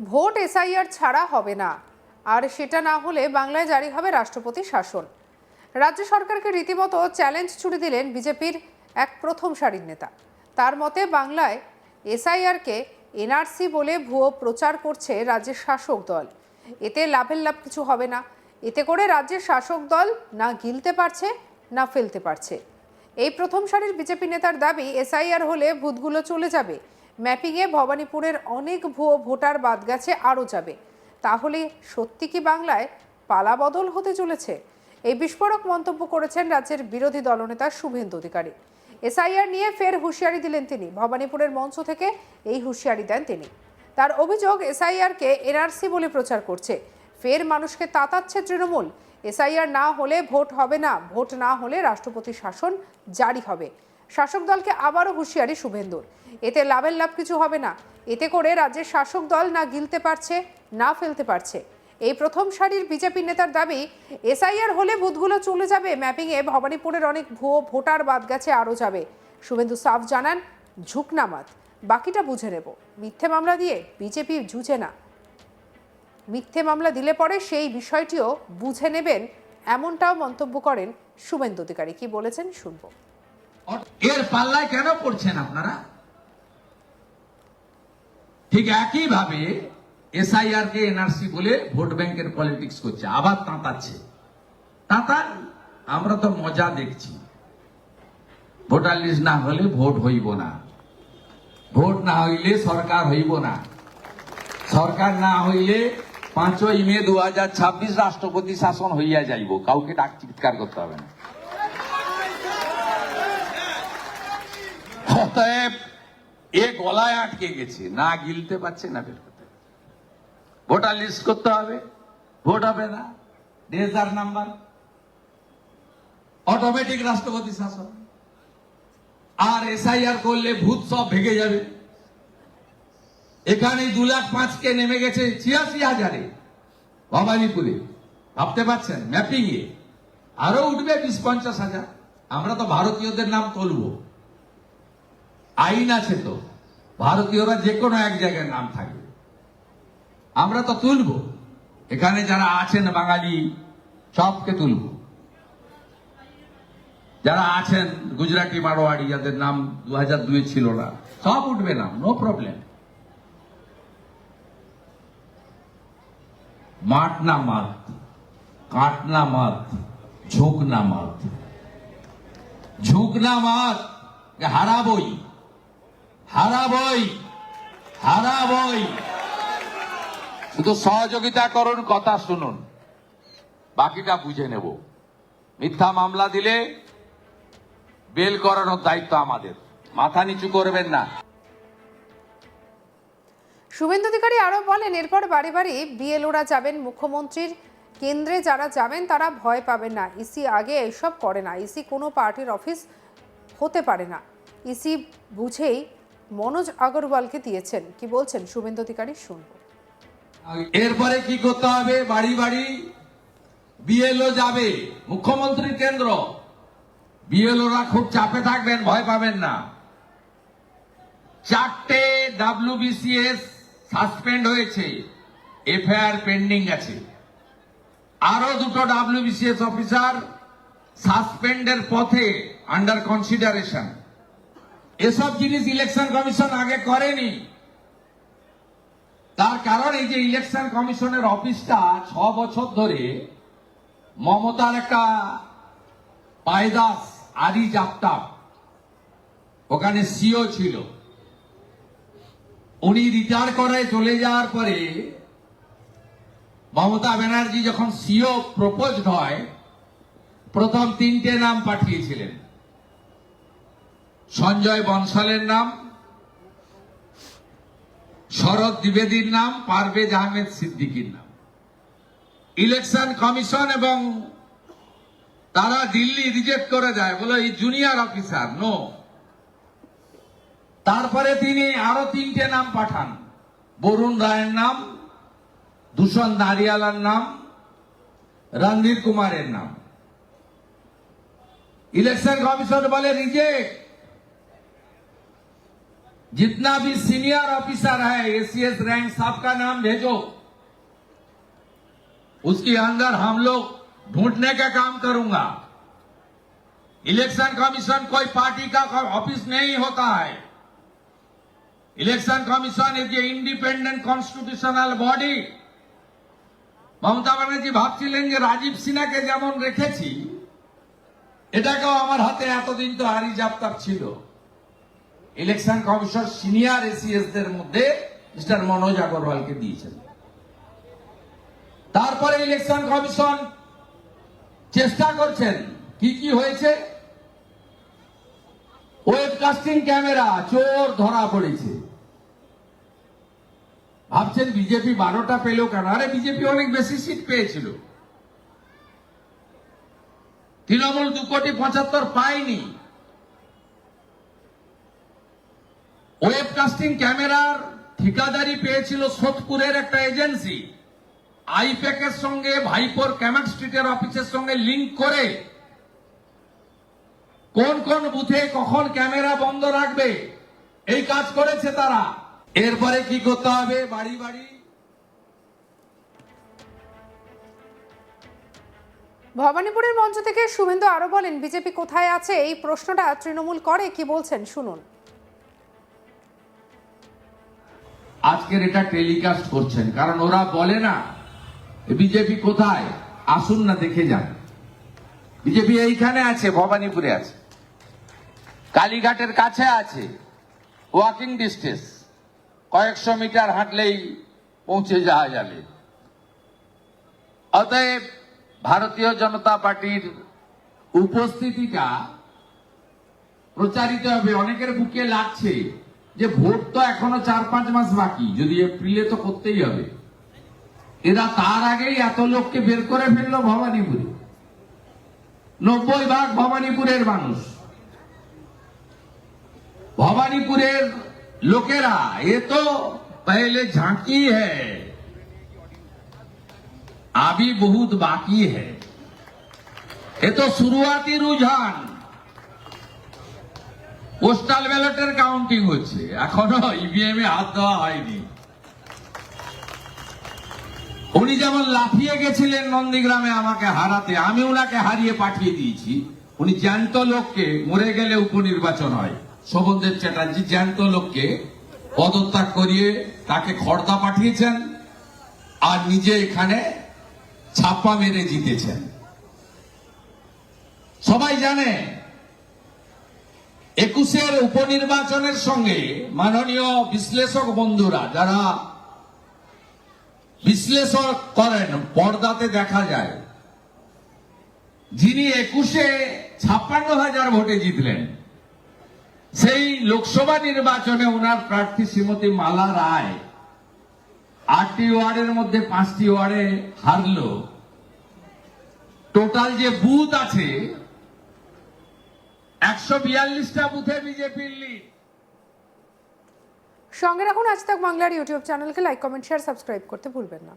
Vote SIR ছাড়া হবে না। আর সেটা না হলে বাংলায় জারি হবে রাষ্ট্রপতি শাসন। রাজ্য সরকারকে রীতিমতো চ্যালেঞ্জ ছুড়ে দিলেন বিজেপির এক প্রথম সারির নেতা। তার মতে, বাংলায় এসআইআরকে এনআরসি বলে ভুয়ো প্রচার করছে রাজ্যের শাসক দল। এতে লাভের লাভ কিছু হবে না। এতে করে রাজ্যের শাসক দল না গিলতে পারছে, না ফেলতে পারছে। এই প্রথম সারির বিজেপি নেতার দাবি, এসআইআর হলে ভূতগুলো চলে যাবে। ম্যাপিংয়ে ভবানীপুরের অনেক ভুয়ো ভোটার বাদ গেছে, আরও যাবে। তাহলে সত্যি কি বাংলায় পালাবদল হতে চলেছে? এই বিস্ফোরক মন্তব্য করেছেন রাজ্যের বিরোধী দলনেতা শুভেন্দু অধিকারী। এসআইআর নিয়ে ফের হুঁশিয়ারি দিলেন তিনি। ভবানীপুরের মঞ্চ থেকে এই হুঁশিয়ারি দেন তিনি। তার অভিযোগ, এসআইআরকে এনআরসি বলে প্রচার করছে। ফের মানুষকে তাতাচ্ছে তৃণমূল। এসআইআর না হলে ভোট হবে না। ভোট না হলে রাষ্ট্রপতি শাসন জারি হবে। শাসক দলকে আবারও হুঁশিয়ারি শুভেন্দুর। এতে লাভের লাভ কিছু হবে না। এতে করে রাজ্যের শাসক দল না গিলতে পারছে, না ফেলতে পারছে। এই প্রথম সারির বিজেপি নেতার দাবি, এসআইআর হলে বুথগুলো চলে যাবে। ম্যাপিংয়ে ভবানীপুরের অনেক ভুয়ো ভোটার বাদ গেছে আরও যাবে। শুভেন্দু সাফ জানান ঝুঁকনামাত বাকিটা বুঝে নেব। মিথ্যে মামলা দিয়ে বিজেপি জুঝে না। মিথ্যে মামলা দিলে পরে সেই বিষয়টিও বুঝে নেবেন, এমনটাও মন্তব্য করেন শুভেন্দু অধিকারী। কি বলেছেন শুনব। এর পাল্লায় কেন পড়ছেন আপনারা? ঠিক একই ভাবে এসআইআর কে এনআরসি বলে ভোট ব্যাংকের পলিটিক্স করছে, আবার তাঁতাচ্ছে। তাঁতার আমরা তো মজা দেখছি। ভোটার লিস্ট না হলে ভোট হইব না। ভোট না হইলে সরকার হইব না। সরকার না হইলে পাঁচই মে দু হাজার ছাব্বিশ রাষ্ট্রপতি শাসন হইয়া যাইব। কাউকে ডাক চিৎকার করতে হবে না। অতএব এ গলায় আটকে গেছে। না গিলতে পারছে, না বের করতে ভোটার লিস্ট করতে হবে। ভোট হবে না। রেজার নাম্বার। অটোমেটিক রাষ্ট্রপতি শাসন। আর এসআইআর করলে ভূত সব ভেঙে যাবে। এখানে দু লাখ পাঁচকে নেমে গেছে ছিয়াশি হাজারে ভবানীপুরে। ভাবতে পারছেন? ম্যাপিং এ। আরও উঠবে বিশ পঞ্চাশ হাজার। আমরা তো ভারতীয়দের নাম তুলবো। আইন আছে তো। ভারতীয়রা যে কোনো এক জায়গায় নাম থাকবে। আমরা তো তুলব। এখানে যারা আছেন বাঙালি, সবকে তুলব। যারা আছেন গুজরাটি মারোয়াড়ি, যাদের নাম দু হাজার দুই ছিল না, সব উঠবে না নো প্রবলেম মাঠ না মাত কাট না মাত ঝুঁক না মাত ঝুঁক না মাত হারাবই হারাবই হারাবই। শুধু সহযোগিতা করুন, কথা শুনুন। বাকিটা বুঝে নেব। মিথ্যা মামলা দিলে বেল করানোর দায়িত্ব আমাদের। মাথা নিচু করবেন না। শুভেন্দু অধিকারী আরও বলেন, এরপর বাড়ি বাড়ি বিএলওরা যাবেন, মুখ্যমন্ত্রীর কেন্দ্রে যারা যাবেন, তারা ভয় পাবেন না। ইসি আগে এইসব করে না। ইসি কোনো পার্টির অফিস হতে পারে না। ইসি বুঝেই মনোজ আগরওয়ালকে দিয়েছেন। কি বলছেন শুভেন্দু অধিকারী? শুনব। এরপরে কি করতে হবে? বাড়ি বাড়ি বিএলও যাবে। মুখ্যমন্ত্রীর কেন্দ্র। বিএলওরা খুব চাপে থাকবেন, ভয় পাবেন না। চারটে ডাব্লিউবিসিএস সাসপেন্ড হয়েছে। এফআইআর পেন্ডিং আছে। আরও দুটো ডাব্লিউবিসিএস অফিসার সাসপেন্ডের পথে আন্ডার কনসিডারেশন এসব জিনিস ইলেকশন কমিশন আগে করেনি। তার কারণ এই যে ইলেকশন কমিশনের অফিসটা ছ বছর ধরে মমতার একটা পায়দাস, আদি জাপটাপ ওখানে সিও ছিল। উনি রিটায়ার করে চলে যাওয়ার পরে মমতা ব্যানার্জি যখন সিও প্রপোজ হয়, প্রথম তিনটে নাম পাঠিয়েছিলেন। সঞ্জয় বনসালের নাম, শরৎ দ্বিবেদীর নাম, পারভেজ আহমেদ সিদ্দিকীর নাম। ইলেকশন কমিশন এবং তারা দিল্লি রিজেক্ট করে দেয় বলে এই জুনিয়র অফিসার, নো। তারপরে তিনি আরও তিনটে নাম পাঠান। বরুণ রায়ের নাম, দূষণ নারিয়ালার নাম রণধীর কুমারের নাম। ইলেকশন কমিশন বলে রিজেক্ট। जितना भी सीनियर ऑफिसर है एसीएस रैंक सबका नाम भेजो उसके अंदर हम लोग ढूंढने का काम करूंगा इलेक्शन कमीशन कोई पार्टी का ऑफिस नहीं होता है election commission is a independent constitutional body Mamata Banerjee ভাবছিলেন যে রাজীব সিনহাকে যেমন রেখেছি এটাকেও আমার হাতে এতদিন তো হারি জাপ্তার ছিল ইলেকশন কমিশন সিনিয়র এসিএস দের মধ্যে মিস্টার মনোজ আগরওয়ালকে দিয়েছেন। তারপরে ইলেকশন কমিশন চেষ্টা করছেন কি কি হয়েছে। ওয়েবকাস্টিং ক্যামেরা, চোর ধরা পড়েছে। ভাবছেন বিজেপি বারোটা পেল কেন? আরে বিজেপি অনেক বেশি সিট পেয়েছিল। তৃণমূল দু কোটি পঁচাত্তর পায়নি। ওয়েবকাস্টিং ক্যামেরার ঠিকাদারি পেয়েছিল সোদপুরের একটা এজেন্সি। আইপ্যাকের সঙ্গে ভাইপোর ক্যামাক স্ট্রিটের অফিসের সঙ্গে লিংক করে কোন কোন বুথে কখন ক্যামেরা বন্ধ রাখবে, এই কাজ করেছে তারা। এরপরে কি করতে হবে? বাড়ি বাড়ি। ভবানীপুরের মঞ্চ থেকে শুভেন্দু আরও বলেন, বিজেপি কোথায় আছে? এই প্রশ্নটা তৃণমূল করে, কি বলছেন? শুনুন। আজকের এটা টেলিকাস্ট করছেন। কারণ ওরা বলে না বিজেপি কোথায়? আসুন না দেখে যান। বিজেপি এইখানে আছে, ভবানীপুরে আছে। কালীঘাটের কাছে আছে। ওয়াকিং ডিস্টেন্স কয়েকশো মিটার হাঁটলেই পৌঁছে যাওয়া যাবে। অতএব ভারতীয় জনতা পার্টির উপস্থিতিটা প্রচারিত হবে। অনেকের বুকে লাগছে যে ভোট তো এখনো চার পাঁচ মাস বাকি যদি এপ্রিলে তো করতেই হবে এরা তার আগেই এত লোককে বের করে ফেললো ভবানীপুরে নব্বই ভাগ ভবানীপুরের মানুষ ভবানীপুরের লোকেরা এ তো পহলে ঝাঁকি হ্যায় अभी बहुत बाकी है ये तो शुरुआती रुझान পোস্টাল ব্যালটের কাউন্টিং হচ্ছে। এখনও ইভিএম এ হাত দেওয়া হয়নি। উনি যেমন লাফিয়ে গেছিলেন নন্দীগ্রামে আমাকে হারাতে, আমি ওনাকে হারিয়ে পাঠিয়ে দিয়েছি। উনি জ্যান্ত লোককে মরে গেলে উপনির্বাচন হয়। শোভনদেব চ্যাটার্জি জ্যান্ত লোককে পদত্যাগ করিয়ে তাকে খর্দা পাঠিয়েছেন আর নিজে এখানে ছাপ্পা মেরে জিতেছেন। সবাই জানে একুশের উপনির্বাচনের সঙ্গে মাননীয় বিশ্লেষক বন্ধুরা, যারা বিশ্লেষণ করেন, পর্দাতে দেখা যায়, যিনি একুশে ছাপ্পান্ন হাজার ভোটে জিতলেন, সেই লোকসভা নির্বাচনে ওনার প্রার্থী শ্রীমতী মালা রায় আটটি ওয়ার্ডের মধ্যে পাঁচটি ওয়ার্ডে হারলো। টোটাল যে বুথ আছে একশো বুথে বিজেপির লিড সঙ্গে রাখুন আজ তাক বাংলার ইউটিউব চ্যানেলকে লাইক কমেন্ট শেয়ার সাবস্ক্রাইব করতে ভুলবেন না।